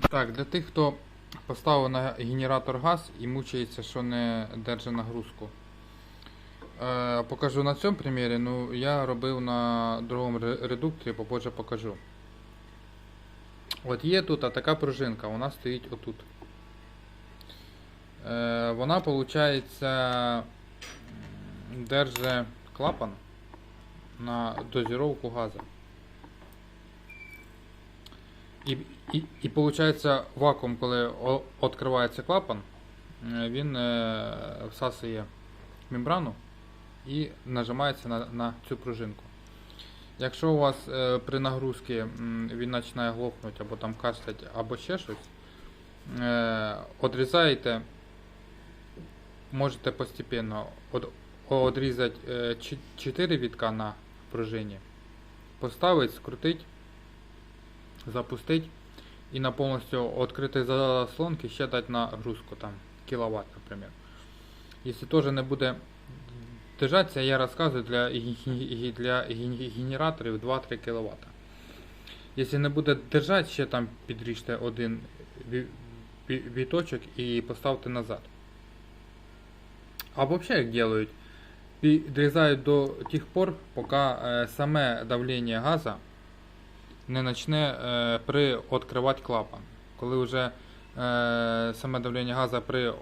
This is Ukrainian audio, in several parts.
Так, для тих, хто поставив на генератор газ і мучається, що не держить нагрузку. Е, покажу на цьому примірі. Ну, я робив на другому редукторі, попозже покажу. От є тут така пружинка, вона стоїть отут. Е, вона, виходить, держить клапан на дозіровку газу. І, і, і виходить вакуум, коли відкривається клапан, е, він е, всасує мембрану і нажимається на, на цю пружинку. Якщо у вас е, при нагрузці він починає глохнути або там кашлять, або ще щось, одрізаєте, можете постепенно од, одрізати 4 вітка на пружині, поставити, скрутити, запустити і на повністю відкритій заслонки ще дати нагрузку там кіловат, наприклад. Якщо теж не буде держатися, я розказую для, для генераторів 2-3 кВт. Якщо не буде держати, ще там підріжте один ві- ві- віточок і поставте назад. А взагалі як делають? Підрізають до тих пор, поки е, саме давлення газу не почне при відкривати клапан. Коли вже е, саме давлення газу при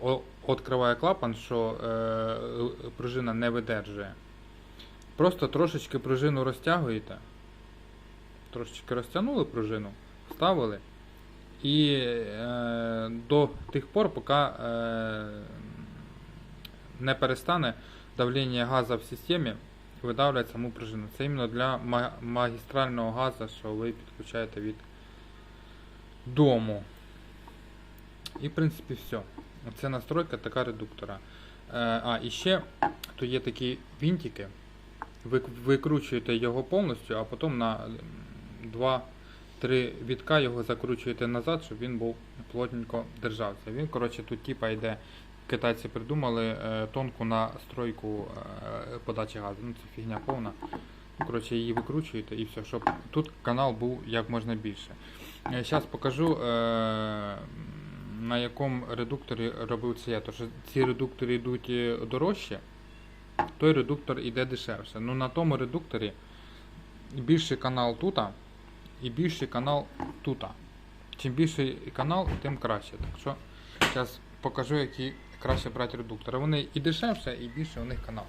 відкриває клапан, що е, пружина не видержує. Просто трошечки пружину розтягуєте. Трошечки розтягнули пружину, вставили. І е, до тих пор, поки е, не перестане давлення газу в системі видавлювати саму пружину. Це іменно для магістрального газу, що ви підключаєте від дому. І в принципі все. Це настройка така редуктора. Е, а, і ще то є такі вінтики. Ви викручуєте його повністю, а потім на 2-3 вітка його закручуєте назад, щоб він був плотненько держався. Він, коротше, тут типа йде. Китайці придумали е, тонку настройку е, подачі газу. Ну це фігня повна. Ну, коротше, її викручуєте і все, щоб тут канал був як можна більше. Зараз покажу, е, на якому редукторі робив це я. Що ці редуктори йдуть дорожче, той редуктор йде дешевше. Ну на тому редукторі більший канал тут і більший канал тут. Чим більший канал, тим краще. Так що зараз покажу, які краще брати редуктори. Вони і дешевше, і більше у них канал.